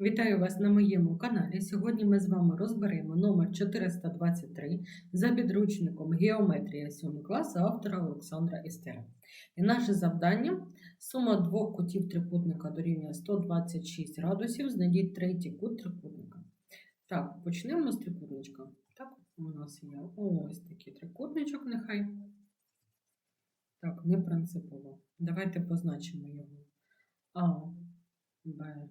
Вітаю вас на моєму каналі. Сьогодні ми з вами розберемо номер 423 за підручником Геометрія 7 класу автора Олександра Істера. І наше завдання сума двох кутів трикутника дорівнює 126 градусів. Знайдіть третій кут трикутника. Так, почнемо з трикутничка. Так, у нас є ось такий трикутничок, нехай. Так, не принципово. Давайте позначимо його. А, Б,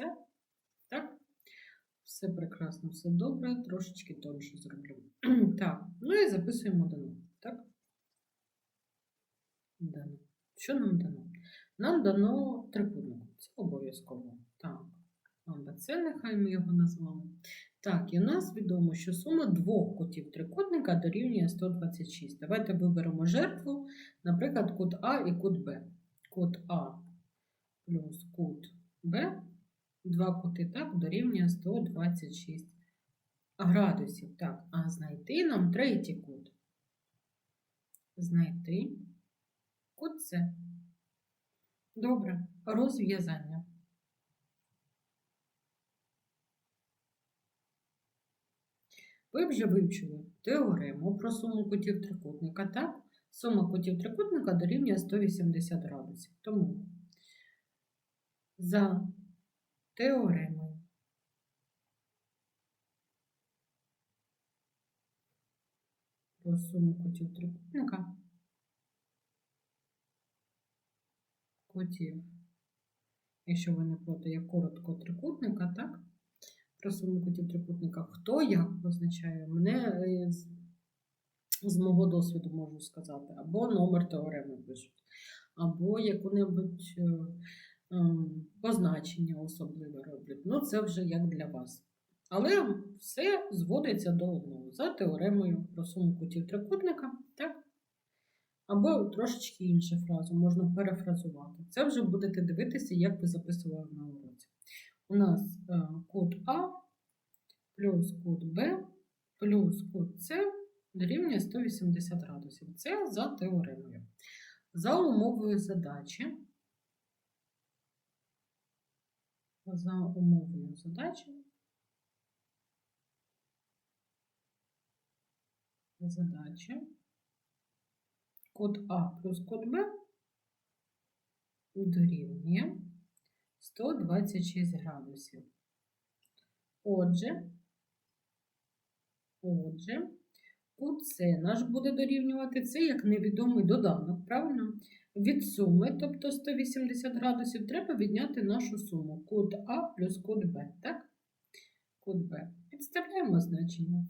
С. Так? Все прекрасно, все добре, трошечки тонше зроблю. Так, ну і записуємо дано. Так? Дано. Що нам дано? Нам дано трикутник. Це обов'язково. Так. АБЦ, нехай ми його назвали. Так, і у нас відомо, що сума двох кутів трикутника дорівнює 126. Давайте виберемо жертву, наприклад, кут А і кут Б. Кут А плюс кут Б Два кути так дорівнює 126 градусів. Так, а знайти нам третій кут. Знайти кут С. Добре, розв'язання. Ви вже вивчили теорему про суму кутів трикутника, так? Сума кутів трикутника дорівнює 180 градусів. Тому за теоремою. Про суму кутів трикутника. Кутів, якщо ви не проти, я коротко трикутника, так? Про суму кутів трикутника. Хто як позначає? Мене е, з, з мого досвіду можу сказати, або номер теореми пишуть, або яку-небудь. Е, позначення особливе роблять. Ну, це вже як для вас. Але все зводиться до одного за теоремою про суму кутів трикутника, так? Або трошечки іншу фразу можна перефразувати. Це вже будете дивитися, як ви записували на уроці. У нас е, кут А плюс кут Б плюс кут С дорівнює 180 градусів. Це за теоремою. За умовою задачі. За умовою задачі. Задачі. Код А плюс код Б дорівнює 126 градусів. Отже, отже, кут С наш буде дорівнювати це як невідомий доданок, правильно? Від суми, тобто 180 градусів, треба відняти нашу суму. Кут А плюс кут Б. Так? Кут Б. Підставляємо значення.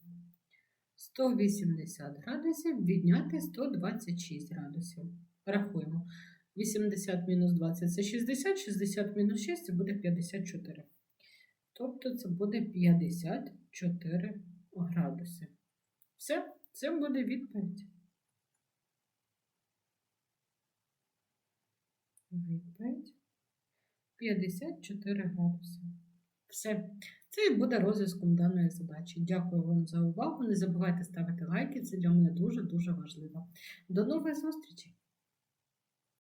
180 градусів відняти 126 градусів. Рахуємо. 80 мінус 20 це 60, 60 мінус 6 це буде 54. Тобто це буде 54 градуси. Все, це буде відповідь. Відповідь 54 градуси. Все. Це і буде розв'язком даної задачі. Дякую вам за увагу. Не забувайте ставити лайки, це для мене дуже-дуже важливо. До нових зустрічей!